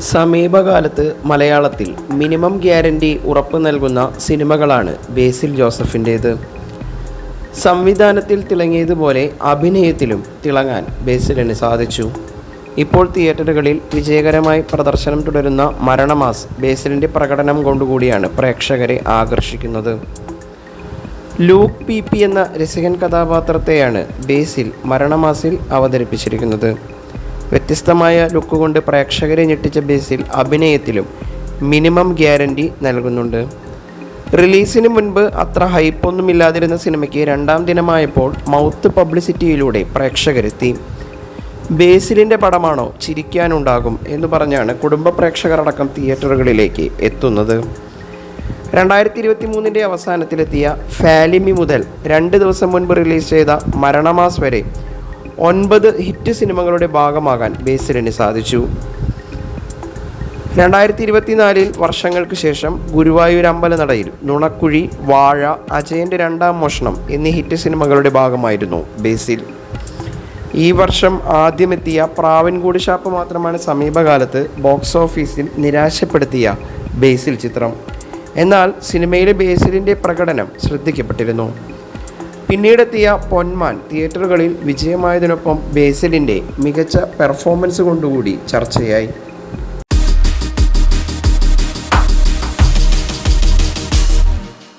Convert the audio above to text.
സമീപകാലത്ത് മലയാളത്തിൽ minimum guarantee ഉറപ്പ് നൽകുന്ന സിനിമകളാണ് ബേസിൽ ജോസഫിന്റേത്. സംവിധാനത്തിൽ തിളങ്ങിയതുപോലെ അഭിനയത്തിലും തിളങ്ങാൻ ബേസിലിന് സാധിച്ചു. ഇപ്പോൾ തിയേറ്ററുകളിൽ വിജയകരമായി പ്രദർശനം തുടരുന്ന മരണമാസ് ബേസിലിന്റെ പ്രകടനം കൊണ്ടുകൂടിയാണ് പ്രേക്ഷകരെ ആകർഷിക്കുന്നത്. ലൂക്ക് പി പി എന്ന രസികൻ കഥാപാത്രത്തെയാണ് ബേസിൽ മരണമാസിൽ അവതരിപ്പിച്ചിരിക്കുന്നത്. വ്യത്യസ്തമായ ലുക്ക് കൊണ്ട് പ്രേക്ഷകരെ ഞെട്ടിച്ച ബേസിൽ അഭിനയത്തിലും മിനിമം ഗ്യാരണ്ടി നൽകുന്നുണ്ട്. റിലീസിന് മുൻപ് അത്ര ഹൈപ്പൊന്നുമില്ലാതിരുന്ന സിനിമയ്ക്ക് രണ്ടാം ദിനമായപ്പോൾ മൗത്ത് പബ്ലിസിറ്റിയിലൂടെ പ്രേക്ഷകരെത്തി. ബേസിലിന്റെ പടമാണോ ചിരിക്കാനുണ്ടാകും എന്ന് പറഞ്ഞാണ് കുടുംബ പ്രേക്ഷകരടക്കം തിയേറ്ററുകളിലേക്ക് എത്തുന്നത്. രണ്ടായിരത്തി ഇരുപത്തി മൂന്നിന്റെ അവസാനത്തിലെത്തിയ ഫാലിമി മുതൽ രണ്ട് ദിവസം മുൻപ് റിലീസ് ചെയ്ത മരണമാസ് വരെ ഒൻപത് ഹിറ്റ് സിനിമകളുടെ ഭാഗമാകാൻ ബേസിലിന് സാധിച്ചു. രണ്ടായിരത്തി ഇരുപത്തിനാലിൽ വർഷങ്ങൾക്ക് ശേഷം ഗുരുവായൂർ അമ്പലനടയിൽ നുണക്കുഴി വാഴ അജയന്റെ രണ്ടാം മോഷണം എന്നീ ഹിറ്റ് സിനിമകളുടെ ഭാഗമായിരുന്നു ബേസിൽ. ഈ വർഷം ആദ്യമെത്തിയ പ്രാവൻകൂട് ഷാപ്പ് മാത്രമാണ് സമീപകാലത്ത് ബോക്സ് ഓഫീസിൽ നിരാശപ്പെടുത്തിയ ബേസിൽ ചിത്രം. എന്നാൽ സിനിമയിലെ ബേസിലിന്റെ പ്രകടനം ശ്രദ്ധിക്കപ്പെട്ടിരുന്നു. പിന്നീടെത്തിയ പൊന്മാൻ തിയേറ്ററുകളിൽ വിജയമായതിനൊപ്പം ബേസിലിന്റെ മികച്ച പെർഫോമൻസ് കൊണ്ടുകൂടി ചർച്ചയായി.